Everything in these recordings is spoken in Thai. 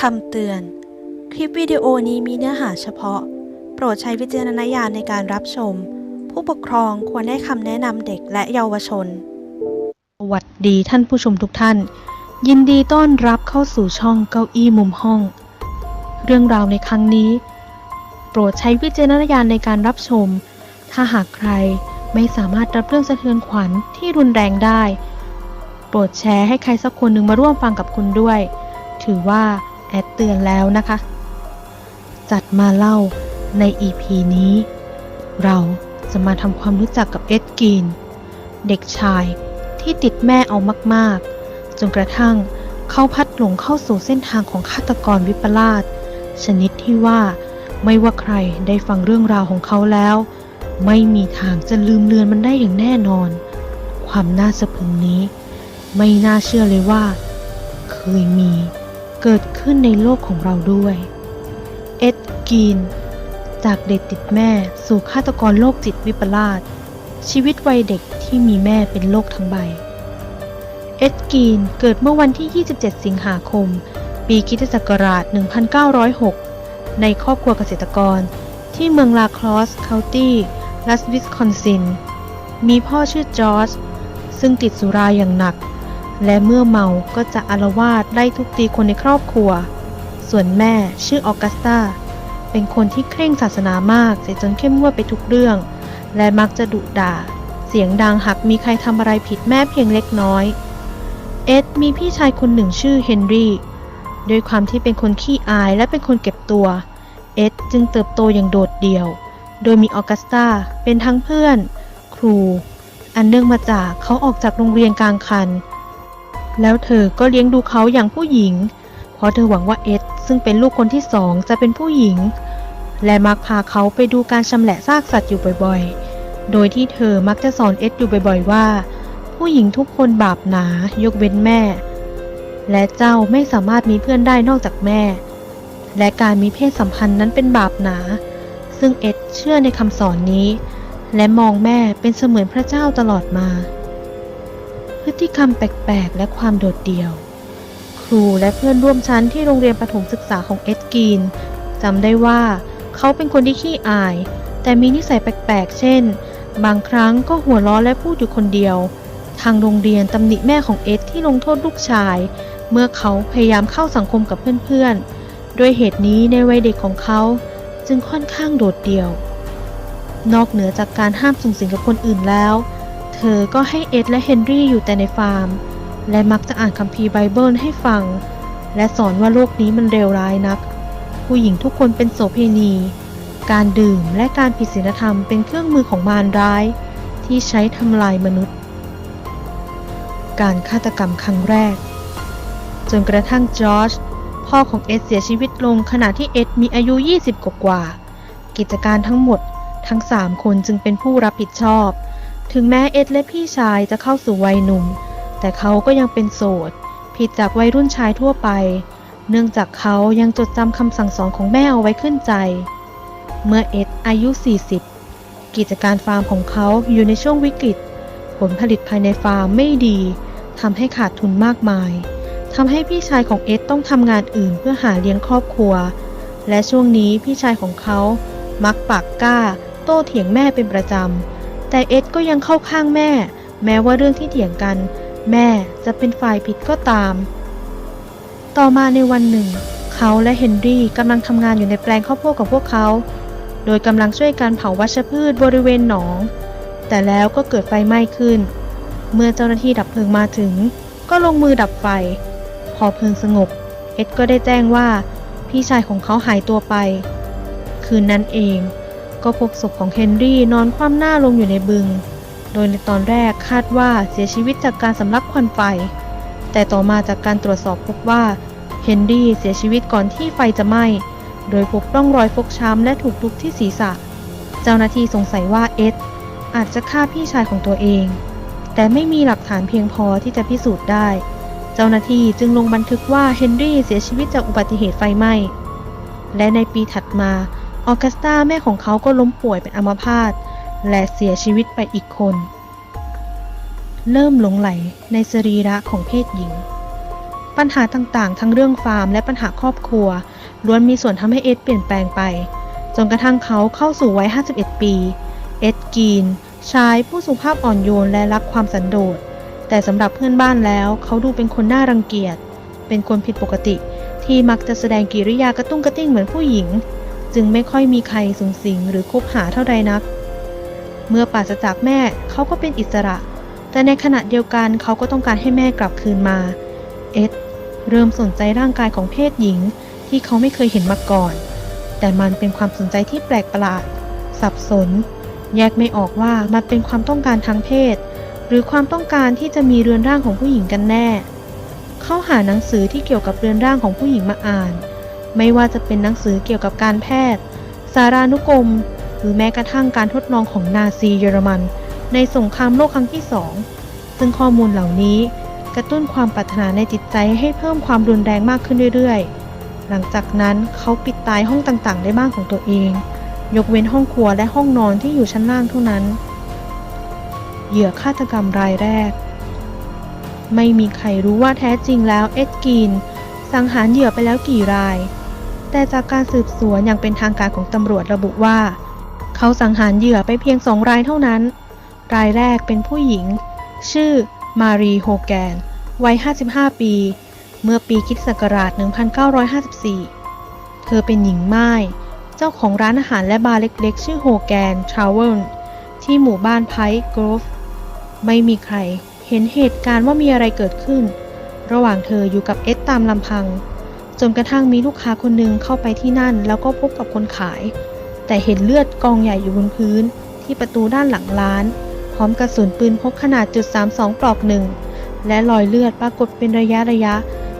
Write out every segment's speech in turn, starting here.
คำเตือน คลิปวิดีโอนี้มีเนื้อหาเฉพาะ โปรดใช้วิจารณญาณในการรับชม ผู้ปกครองควรให้คำแนะนำเด็กและเยาวชน สวัสดีท่านผู้ชมทุกท่าน ยินดีต้อนรับเข้าสู่ช่องเก้าอี้มุมห้อง เรื่องราวในครั้งนี้ โปรดใช้วิจารณญาณในการรับชม ถ้าหากใครไม่สามารถรับเรื่องสะเทือนขวัญที่รุนแรงได้ โปรดแชร์ให้ใครสักคนหนึ่งมาร่วมฟังกับคุณด้วย ถือว่า แอดเตือนแล้วนะคะ จัดมาเล่าใน EP นี้ เราจะมาทำความรู้จักกับเอ็ดกีน เด็กชายที่ติดแม่เอามากๆ จนกระทั่งเขาพัดหลงเข้าสู่เส้นทางของฆาตกรวิปลาสชนิดที่ว่าไม่ว่าใครได้ฟังเรื่องราวของเขาแล้ว ไม่มีทางจะลืมเลือนมันได้อย่างแน่นอน ความน่าสะพรึงนี้ ไม่น่าเชื่อเลยว่า เคยมี เกิดขึ้นในโลกของเราด้วย เอ็ดกีน จากเด็กติดแม่สู่ฆาตกรโรคจิตวิปลาสชีวิตวัยเด็กที่มีแม่เป็นโรคทั้งใบ เอ็ดกีนเกิดเมื่อวันที่ 27 สิงหาคม ปีคริสตศักราช 1906 ในครอบครัวเกษตรกร ที่เมืองลาคลอสเคานตี้รัฐวิสคอนซิน มีพ่อชื่อจอร์จซึ่งติดสุราอย่างหนัก และเมื่อเมาก็จะอารวาสไล่ทุบตีคนในครอบครัว ส่วนแม่ชื่อออกัสตาเป็นคนที่เคร่งศาสนามากเสียจนเข้มงวดไปทุกเรื่อง และมักจะดุด่า เสียงดังหากมีใครทำอะไรผิดแม่เพียงเล็กน้อย เอ็ดมีพี่ชายคนหนึ่งชื่อเฮนรี่ด้วยความที่เป็นคนขี้อายและเป็นคนเก็บตัว เอ็ดจึงเติบโตอย่างโดดเดี่ยว โดยมีออกัสตาเป็นทั้งเพื่อน ครู อันเนื่องมาจากเขาออกจากโรงเรียนกลางคัน แล้วเธอก็เลี้ยงดูเขาอย่างผู้หญิง เพราะเธอหวังว่าเอ็ดซึ่งเป็นลูกคนที่สองจะเป็นผู้หญิง และมักพาเขาไปดูการชำแหละซากสัตว์อยู่บ่อยๆ โดยที่เธอมักจะสอนเอ็ดอยู่บ่อยๆว่า ผู้หญิงทุกคนบาปหนายกเว้นแม่ และเจ้าไม่สามารถมีเพื่อนได้นอกจากแม่ และการมีเพศสัมพันธ์นั้นเป็นบาปหนา ซึ่งเอ็ดเชื่อในคำสอนนี้ และมองแม่เป็นเสมือนพระเจ้าตลอดมา พฤติกรรมแปลก ๆ และความโดดเดี่ยว ครูและเพื่อนร่วมชั้นที่โรงเรียนประถมศึกษาของเอ็ดกีนจำได้ว่าเขาเป็นคนที่ขี้อาย แต่มีนิสัยแปลก ๆ เช่น บางครั้งก็หัวล้อและพูดอยู่คนเดียว ทางโรงเรียนตำหนิแม่ของเอ็ดที่ลงโทษลูกชาย เมื่อเขาพยายามเข้าสังคมกับเพื่อน ๆ ด้วยเหตุนี้ในวัยเด็กของเขาจึงค่อนข้างโดดเดี่ยว นอกเหนือจากการห้ามส่งสิงกับคนอื่นแล้ว เธอก็ให้เอ็ดและเฮนรี่อยู่แต่ในฟาร์ม และมักจะอ่านคัมภีร์ไบเบิลให้ฟัง และสอนว่าโลกนี้มันเลวร้ายนัก ผู้หญิงทุกคนเป็นโสเภณี การดื่มและการผิดศีลธรรมเป็นเครื่องมือของมารร้าย ที่ใช้ทำลายมนุษย์ การฆาตกรรมครั้งแรก จนกระทั่งจอร์จพ่อของเอ็ดเสียชีวิตลงขณะที่เอ็ดมีอายุ 20 กว่ากว่ากิจการทั้งหมดทั้ง 3 คนจึงเป็นผู้รับผิดชอบ ถึงแม้เอ็ดและพี่ชายจะเข้าสู่วัยหนุ่ม แต่เขาก็ยังเป็นโสด ผิดจากวัยรุ่นชายทั่วไป เนื่องจากเขายังจดจำคำสั่งสอนของแม่เอาไว้ขึ้นใจ เมื่อเอ็ดอายุ 40 กิจการฟาร์มของเขาอยู่ในช่วงวิกฤต ผลผลิตภายในฟาร์มไม่ดีทำให้ขาดทุนมากมายทำให้พี่ชายของเอ็ดต้องทำงานอื่นเพื่อหาเลี้ยงครอบครัว และช่วงนี้พี่ชายของเขามักปากกล้า โต้เถียงแม่เป็นประจำ แต่เอ็ดก็ยังเข้าข้างแม่ แม้ว่าเรื่องที่เถียงกัน แม่จะเป็นฝ่ายผิดก็ตาม ต่อมาในวันหนึ่ง เขาและเฮนรี่กำลังทำงานอยู่ในแปลงข้าวโพดของพวกเขา โดยกำลังช่วยการเผาวัชพืชบริเวณหนอง แต่แล้วก็เกิดไฟไหม้ขึ้น เมื่อเจ้าหน้าที่ดับเพลิงมาถึง ก็ลงมือดับไฟ พอเพลิงสงบ เอ็ดก็ได้แจ้งว่า พี่ชายของเขาหายตัวไป คืนนั้นเอง ก็พบศพของเฮนรี่นอนคว่ำหน้าลงอยู่ในบึง โดยในตอนแรกคาดว่าเสียชีวิตจากการสำลักควันไฟ แต่ต่อมาจากการตรวจสอบพบว่าเฮนรี่เสียชีวิตก่อนที่ไฟจะไหม้ โดยพบร่องรอยฟกช้ำและถูกทุบที่ศีรษะ เจ้าหน้าที่สงสัยว่าเอ็ดอาจจะฆ่าพี่ชายของตัวเอง แต่ไม่มีหลักฐานเพียงพอที่จะพิสูจน์ได้ เจ้าหน้าที่จึงลงบันทึกว่าเฮนรี่เสียชีวิตจากอุบัติเหตุไฟไหม้ และในปีถัดมา ออกัสตาแม่ของเขาก็ล้มป่วยเป็นอัมพาตและเสียชีวิตไปอีกคน เริ่มหลงไหลในสรีระของเพศหญิง ปัญหาต่างๆ ทั้งเรื่องฟาร์มและปัญหาครอบครัวล้วนมีส่วนทำให้เอ็ดเปลี่ยนแปลงไป จนกระทั่งเขาเข้าสู่วัย 51 ปี เอ็ดกีนชายผู้สุภาพอ่อนโยนและรักความสันโดษ แต่สำหรับเพื่อนบ้านแล้วเขาดูเป็นคนน่ารังเกียจ เป็นคนผิดปกติที่มักจะแสดงกิริยากระตุ้งกระติ้งเหมือนผู้หญิง จึงไม่ค่อยมีใครสูงสิงหรือคบหาเท่าใดนัก เมื่อปราศจากแม่เขาก็เป็นอิสระ แต่ในขณะเดียวกันเขาก็ต้องการให้แม่กลับคืนมา เอ็ดเริ่มสนใจร่างกายของเพศหญิงที่เขาไม่เคยเห็นมาก่อน แต่มันเป็นความสนใจที่แปลกประหลาด สับสน แยกไม่ออกว่ามันเป็นความต้องการทางเพศ หรือความต้องการที่จะมีเรือนร่างของผู้หญิงกันแน่ เขาหาหนังสือที่เกี่ยวกับเรือนร่างของผู้หญิงมาอ่าน ไม่ว่าจะเป็นหนังสือเกี่ยวกับการแพทย์ สารานุกรม หรือแม้กระทั่งการทดลองของนาซีเยอรมัน ในสงครามโลกครั้งที่สองซึ่งข้อมูลเหล่านี้กระตุ้นความปรารถนาในจิตใจให้เพิ่มความรุนแรงมากขึ้นเรื่อยๆ หลังจากนั้นเขาปิดตายห้องต่างๆ ในบ้านของตัวเอง ยกเว้นห้องครัวและห้องนอนที่อยู่ชั้นล่างเท่านั้น เหยื่อฆาตกรรมรายแรก ไม่มีใครรู้ว่าแท้จริงแล้วเอ็ดกีนสังหารเหยื่อไปแล้วกี่ราย แต่จากการสืบสวนอย่างเป็นทางการของตำรวจระบุว่า เขาสังหารเหยื่อไปเพียงสองรายเท่านั้น รายแรกเป็นผู้หญิง ชื่อมารีโฮแกน วัย 55 ปี เมื่อปีคิดศักราช 1954 เธอเป็นหญิงม่ายเจ้าของร้านอาหารและบาร์เล็กๆ ชื่อโฮแกนทราเวลที่หมู่บ้านไพร์กรฟไม่มีใครเห็นเหตุการณ์ว่ามีอะไรเกิดขึ้น ระหว่างเธออยู่กับเอ็ดตามลำพัง จนกระทั่งมีลูกค้าคนหนึ่งเข้าไปที่นั่น แล้วก็พบกับคนขาย แต่เห็นเลือดกองใหญ่อยู่บนพื้น ที่ประตูด้านหลังร้าน พร้อมกระสุนปืนพกขนาดจุด32ปลอกหนึ่งและรอยเลือดปรากฏเป็นระยะระยะ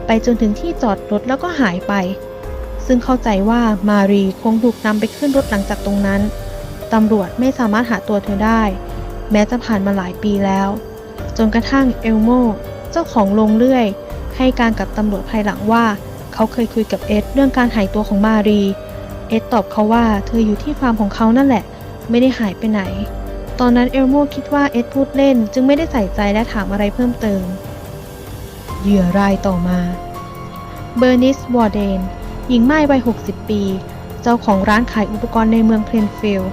ไปจนถึงที่จอดรถแล้วก็หายไป ซึ่งเข้าใจว่ามารีคงถูกนำไปขึ้นรถหลังจากตรงนั้นตำรวจไม่สามารถหาตัวเธอได้ แม้จะผ่านมาหลายปีแล้ว จนกระทั่งเอลโม เจ้าของโรงเลื่อย ให้การกับตำรวจภายหลังว่า เขาเคยคุยกับเอ็ดเรื่องการหายตัวของมารี เอ็ดตอบเขาว่าเธออยู่ที่ฟาร์มของเขานั่นแหละ ไม่ได้หายไปไหน ตอนนั้นเอลโมคิดว่าเอ็ดพูดเล่น จึงไม่ได้ใส่ใจและถามอะไรเพิ่มเติม เหยื่อรายต่อมา เบอร์นิสวอร์เดน หญิงไม้วัย 60 ปี เจ้าของร้านขายอุปกรณ์ในเมืองเพลนฟิลด์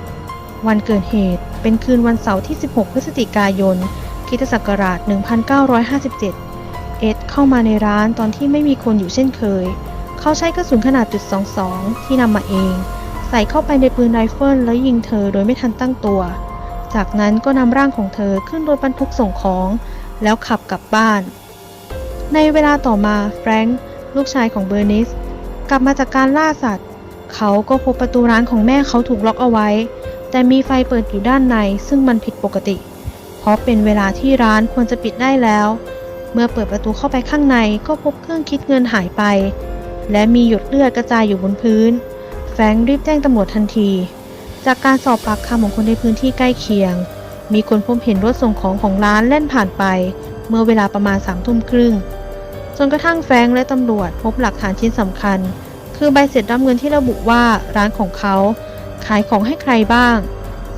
วันเกิดเหตุเป็นคืนวันเสาร์ที่ 16 พฤศจิกายนคริสตศักราช 1957 เอ็ดเข้ามาในร้านตอนที่ไม่มีคนอยู่เช่นเคย เขาใช้กระสุนขนาดจุด22 ที่นำมาเอง ใส่เข้าไปในปืนไรเฟิลแล้วยิงเธอโดยไม่ทันตั้งตัว จากนั้นก็นำร่างของเธอขึ้นรถบรรทุกส่งของ แล้วขับกลับบ้าน ในเวลาต่อมาแฟรงค์ลูกชายของเบอร์นิส กลับมาจากการล่าสัตว์ เขาก็พบประตูร้านของแม่เขาถูกล็อกเอาไว้ แต่มีไฟเปิดอยู่ด้านในซึ่งมันผิดปกติ เพราะเป็นเวลาที่ร้านควรจะปิดได้แล้ว เมื่อเปิดประตูเข้าไปข้างในก็พบเครื่องคิดเงินหายไป และมีหยดเลือดกระจายอยู่บนพื้น แฟรงรีบแจ้งตำรวจทันที จากการสอบปากคำของคนในพื้นที่ใกล้เคียง มีคนพบเห็นรถส่งของของร้านแล่นผ่านไป เมื่อเวลาประมาณสามทุ่มครึ่งจนกระทั่งแฟรงและตำรวจพบหลักฐานชิ้นสำคัญ คือใบเสร็จรับเงินที่ระบุว่าร้านของเขา ขายของให้ใครบ้าง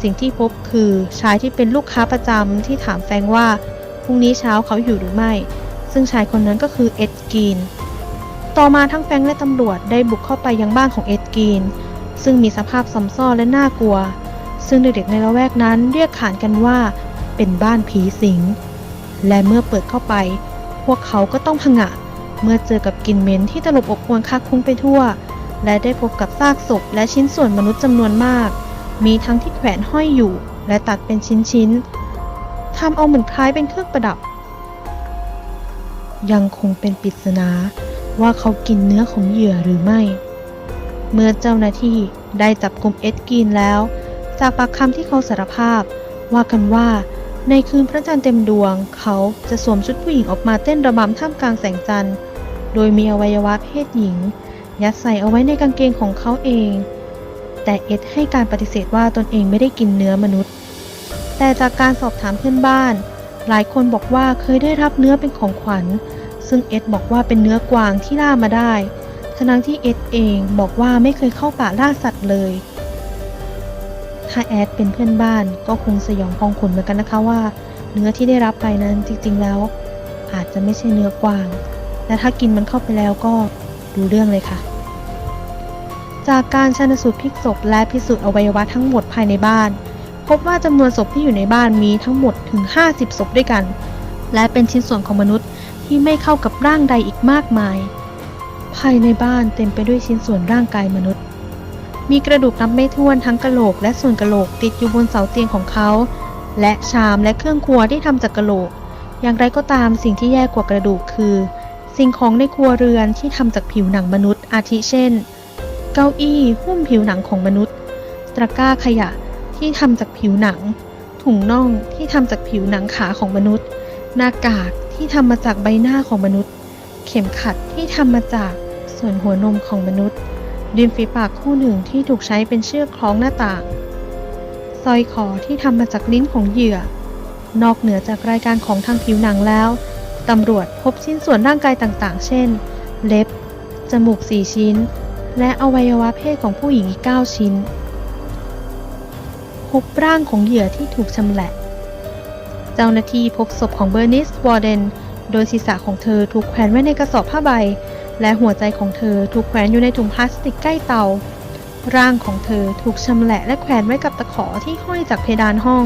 สิ่งที่พบคือชายที่เป็นลูกค้าประจำที่ถามแฟงว่า พรุ่งนี้เช้าเขาอยู่หรือไม่ ซึ่งชายคนนั้นก็คือเอ็ดกีน ต่อมาทั้งแฟงและตำรวจได้บุกเข้าไปยังบ้านของเอ็ดกีน ซึ่งมีสภาพซ้ำซ้อนและน่ากลัว ซึ่งเด็กๆในละแวกนั้นเรียกขานกันว่า เป็นบ้านผีสิง และเมื่อเปิดเข้าไป พวกเขาก็ต้องผงะ เมื่อเจอกับกลิ่นเหม็นที่ตลบอบอวนคักคุ้งไปทั่ว และได้พบกับซากศพและชิ้นส่วนมนุษย์จำนวนมาก มีทั้งที่แขวนห้อยอยู่และตัดเป็นชิ้นๆ ทำเอาเหมือนคล้ายเป็นเครื่องประดับ ยังคงเป็นปริศนาว่าเขากินเนื้อของเหยื่อหรือไม่ เมื่อเจ้าหน้าที่ได้จับกลุ่มเอ็ดกินแล้ว จากปากคำที่เขาสารภาพ ว่ากันว่าในคืนพระจันทร์เต็มดวง เขาจะสวมชุดผู้หญิงออกมาเต้นระบำท่ามกลางแสงจันทร์ โดยมีอวัยวะเพศหญิง ยัดใส่เอาไว้ในกางเกงของเขาเอง แต่เอ็ดให้การปฏิเสธว่าตนเองไม่ได้กินเนื้อมนุษย์ แต่จากการสอบถามเพื่อนบ้าน หลายคนบอกว่าเคยได้รับเนื้อเป็นของขวัญ ซึ่งเอ็ดบอกว่าเป็นเนื้อกวางที่ล่ามาได้ ทั้งที่เอ็ดเองบอกว่าไม่เคยเข้าป่าล่าสัตว์เลย ถ้าแอดเป็นเพื่อนบ้านก็คงสยองพองขนเหมือนกันนะคะว่า เนื้อที่ได้รับไปนั้นจริงๆแล้ว อาจจะไม่ใช่เนื้อกวาง และถ้ากินมันเข้าไปแล้วก็ดูเรื่องเลยค่ะจากการชันสูตรพลิกศพและพิสูจน์อวัยวะทั้งหมดภายในบ้าน พบว่าจำนวนศพที่อยู่ในบ้านมีทั้งหมดถึง 50 ศพด้วยกัน และเป็นชิ้นส่วนของมนุษย์ที่ไม่เข้ากับร่างใดอีกมากมาย ภายในบ้านเต็มไปด้วยชิ้นส่วนร่างกายมนุษย์ มีกระดูกนับไม่ถ้วนทั้งกะโหลกและส่วนกะโหลกติดอยู่บนเสาเตียงของเขา และชามและเครื่องครัวที่ทำจากกะโหลก อย่างไรก็ตามสิ่งที่แย่กว่ากระดูกคือ สิ่งของในครัวเรือนที่ทำจากผิวหนังมนุษย์ อาทิเช่น เก้าอี้หุ้มผิวหนังของมนุษย์ ตะกร้าขยะ ที่ทำจากผิวหนัง ถุงน่องที่ทำจากผิวหนังขาของมนุษย์ หน้ากากที่ทำมาจากใบหน้าของมนุษย์ เข็มขัดที่ทำมาจากส่วนหัวนมของมนุษย์ริมฝีปากคู่หนึ่งที่ถูกใช้เป็นเชือกคล้องหน้าต่างสร้อยคอที่ทำมาจากลิ้นของเหยื่อ นอกเหนือจากรายการของทางผิวหนังแล้วตำรวจพบชิ้นส่วนร่างกายต่างๆ เช่น เล็บ จมูก 4 ชิ้น และอวัยวะเพศของผู้หญิงอีก 9 ชิ้น พบร่างของเหยื่อที่ถูกชำแหละ เจ้าหน้าที่พบศพของเบอร์นิส วอร์เดน โดยศีรษะของเธอถูกแขวนไว้ในกระสอบผ้าใบ และหัวใจของเธอถูกแขวนอยู่ในถุงพลาสติกใกล้เตา ร่างของเธอถูกชำแหละและแขวนไว้กับตะขอที่ห้อยจากเพดานห้อง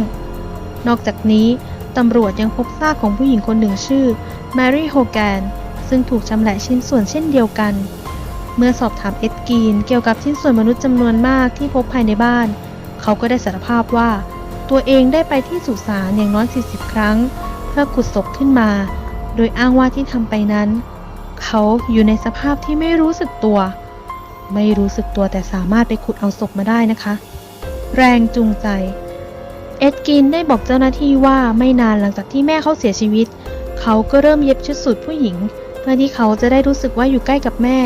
นอกจากนี้ตำรวจยังพบซากของผู้หญิงคนหนึ่งชื่อแมรี่โฮแกนซึ่งถูกชำแหละชิ้นส่วนเช่นเดียวกัน เมื่อสอบถามเอ็ดกีนเกี่ยวกับชิ้นส่วนมนุษย์จำนวนมากที่พบภายในบ้าน เขาก็ได้สารภาพว่า ตัวเองได้ไปที่สุสานอย่างน้อย 40 ครั้ง เพื่อขุดศพขึ้นมา โดยอ้างว่าที่ทำไปนั้น เขาอยู่ในสภาพที่ไม่รู้สึกตัว ไม่รู้สึกตัวแต่สามารถไปขุดเอาศพมาได้นะคะ แรงจูงใจ เอ็ดกินได้บอกเจ้าหน้าที่ว่าไม่นานหลังจากที่แม่เขาเสียชีวิต เขาก็เริ่มเย็บชุดสูทผู้หญิง เพื่อที่เขาจะได้รู้สึกว่าอยู่ใกล้กับแม่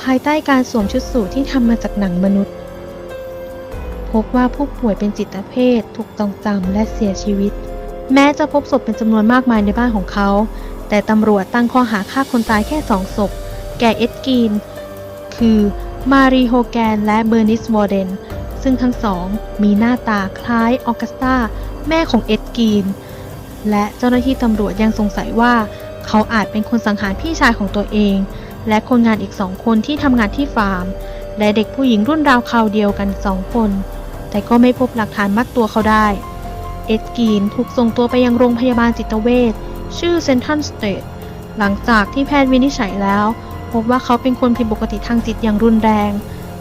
ภายใต้การสวมชุดสูทที่ทำมาจากหนังมนุษย์ พบว่าผู้ป่วยเป็นจิตเภทถูกต้องจำและเสียชีวิต แม้จะพบศพเป็นจำนวนมากมายในบ้านของเขา แต่ตำรวจตั้งข้อหาฆ่าคนตายแค่สองศพ แก่เอ็ดกีน คือมารีโฮแกนและเบอร์นิสวอร์เดน ซึ่งทั้งสอง มีหน้าตาคล้ายออกัสตาแม่ของเอ็ดกีน และเจ้าหน้าที่ตำรวจยังสงสัยว่า เขาอาจเป็นคนสังหารพี่ชายของตัวเอง และคนงานอีกสองคนที่ทำงานที่ฟาร์ม และเด็กผู้หญิงรุ่นราวคราวเดียวกันสองคน แต่ก็ไม่พบหลักฐานมัดตัวเขาได้ เอ็ดกีนถูกส่งตัวไปยังโรงพยาบาลจิตเวชชื่อเซนทันสเตทหลังจากที่แพทย์วินิจฉัยแล้ว พบว่าเขาเป็นคนผิดปกติทางจิตอย่างรุนแรง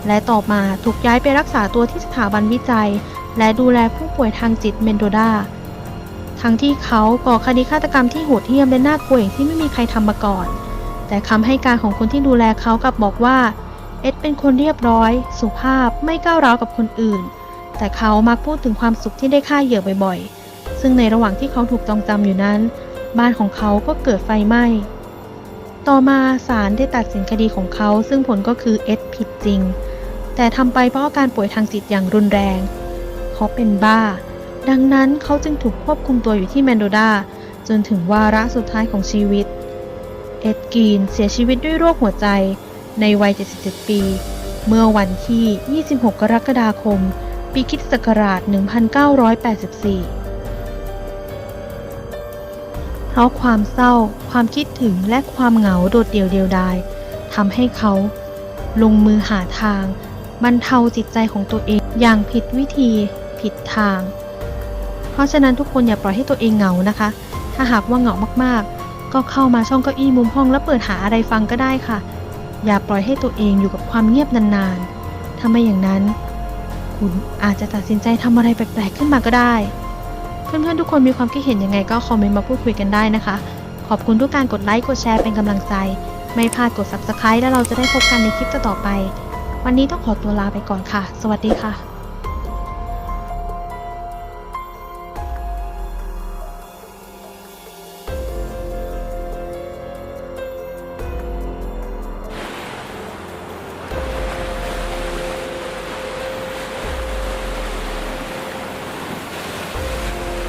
และต่อมาถูกย้ายไปรักษาตัวที่สถาบันวิจัย และดูแลผู้ป่วยทางจิตเมนโดดาทั้งที่เขาก่อคดีฆาตกรรมที่โหดเหี้ยมและน่ากลัวอย่างที่ไม่มีใครทำมาก่อน แต่คำให้การของคนที่ดูแลเขากลับบอกว่า เอ็ดเป็นคนเรียบร้อย สุภาพไม่ก้าวร้าวกับคนอื่น แต่เขามักพูดถึงความสุขที่ได้ฆ่าเหยื่อบ่อยๆ ซึ่งในระหว่างที่เขาถูกจองจำอยู่นั้น บ้านของเขาก็เกิดไฟไหม้ ต่อมาศาลได้ตัดสินคดีของเขา ซึ่งผลก็คือเอ็ดผิดจริง แต่ทำไปเพราะอาการป่วยทางจิตอย่างรุนแรง เขาเป็นบ้า ดังนั้นเขาจึงถูกควบคุมตัวอยู่ที่แมนโดดาจนถึงวาระสุดท้ายของชีวิต เอ็ดกีนเสียชีวิตด้วยโรคหัวใจในวัย 77 ปี เมื่อวันที่ 26 กรกฎาคม ปีคริสตศักราช 1984 เพราะความเศร้า ความคิดถึงและความเหงาโดดเดี่ยวเดียวดายทำให้เขา ลงมือหาทางบรรเทาจิตใจของตัวเองอย่างผิดวิธีผิดทาง เพราะฉะนั้นทุกคนอย่าปล่อยให้ตัวเองเหงานะคะ ถ้าหากว่าเหงามากๆ ก็เข้ามาช่องเก้าอี้มุมห้องแล้วเปิดหาอะไรฟังก็ได้ค่ะ อย่าปล่อยให้ตัวเองอยู่กับความเงียบนานๆถ้าไม่อย่างนั้น คุณอาจจะตัดสินใจทำอะไรแปลกๆขึ้นมาก็ได้ เพื่อนๆทุกคนมีความคิดเห็นยังไงก็คอมเมนต์มาพูดคุยกันได้นะคะ ขอบคุณทุกการกดไลค์กดแชร์เป็นกำลังใจ ไม่พลาดกด subscribe แล้วเราจะได้พบกันในคลิปต่อๆไป วันนี้ต้องขอตัวลาไปก่อนค่ะ สวัสดีค่ะ